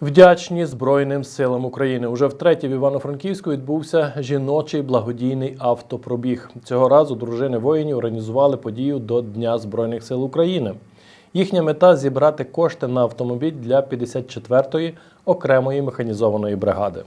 Вдячні Збройним силам України. Уже втретє в Івано-Франківську відбувся жіночий благодійний автопробіг. Цього разу дружини воїнів організували подію до Дня Збройних сил України. Їхня мета зібрати кошти на автомобіль для 54-ї окремої механізованої бригади.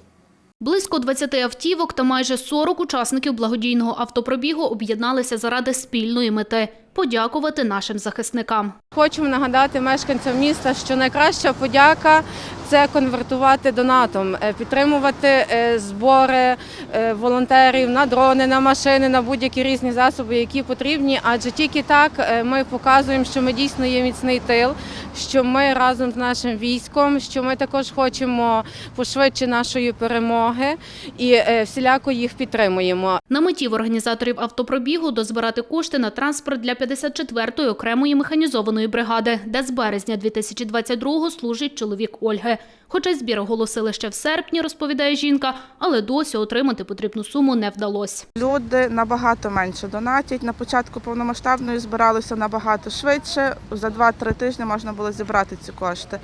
Близько 20 автівок та майже 40 учасників благодійного автопробігу об'єдналися заради спільної мети подякувати нашим захисникам. Хочемо нагадати мешканцям міста, що найкраща подяка це конвертувати донатом, е, підтримувати е, збори е, волонтерів на дрони, на машини, на будь-які різні засоби, які потрібні. Адже тільки так ми показуємо, що ми дійсно є міцний тил, що ми разом з нашим військом, що ми також хочемо пошвидше нашої перемоги і всіляко їх підтримуємо. На меті в організаторів автопробігу дозбирати кошти на транспорт для 54-ї окремої механізованої бригади, де з березня 2022-го служить чоловік Ольги. Хоча збір оголосили ще в серпні, розповідає жінка, але досі отримати потрібну суму не вдалося. Люди набагато менше донатять. На початку повномасштабної збиралися набагато швидше. За 2-3 тижні можна було зібрати ці кошти.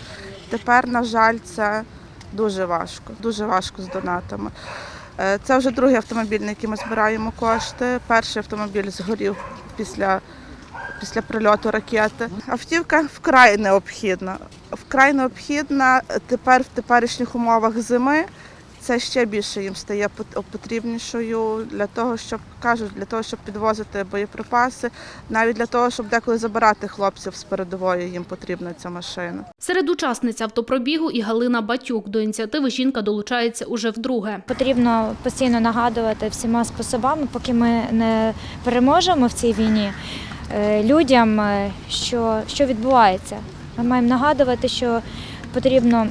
Тепер, на жаль, це дуже важко. Дуже важко з донатами. Е, Це вже другий автомобіль, на який ми збираємо кошти. Перший автомобіль згорів після, після прильоту ракети. Автівка вкрай необхідна. Вкрай необхідна тепер в теперішніх умовах зими. Це ще більше їм стає пот- потрібнішою для того, щоб кажуть, для того, щоб підвозити боєприпаси, навіть для того, щоб деколи забирати хлопців з передової, їм потрібна ця машина. Серед учасниць автопробігу і Галина Батюк. До ініціативи жінка долучається уже вдруге. Потрібно постійно нагадувати всіма способами, поки ми не переможемо в цій війні людям, е, що, що відбувається. Ми маємо нагадувати, що потрібно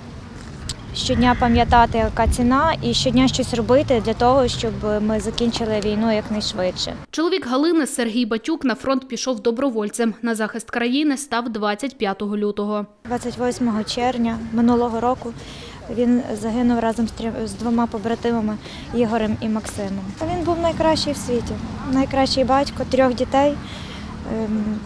щодня пам'ятати, яка ціна, і щодня щось робити для того, щоб ми закінчили війну якнайшвидше. Чоловік Галини Сергій Батюк на фронт пішов добровольцем. На захист країни став 25 лютого. 28 червня минулого року він загинув разом з з двома побратимами Ігорем і Максимом. Він був найкращий в світі, найкращий батько трьох дітей. Ем,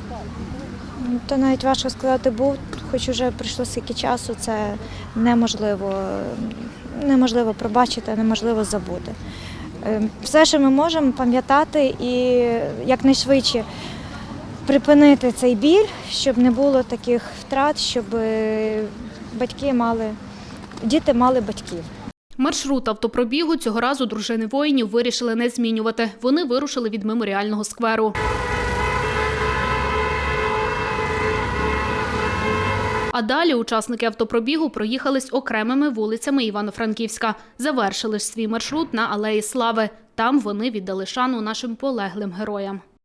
То навіть важко сказати був, хоч уже пройшло стільки часу, це неможливо, неможливо пробачити, неможливо забути. Ем, Все, що ми можемо пам'ятати і якнайшвидше припинити цей біль, щоб не було таких втрат, щоб е, батьки мали, діти мали батьків. Маршрут автопробігу цього разу дружини воїнів вирішили не змінювати. Вони вирушили від меморіального скверу. А далі учасники автопробігу проїхались окремими вулицями Івано-Франківська. Завершили ж свій маршрут на Алеї Слави. Там вони віддали шану нашим полеглим героям.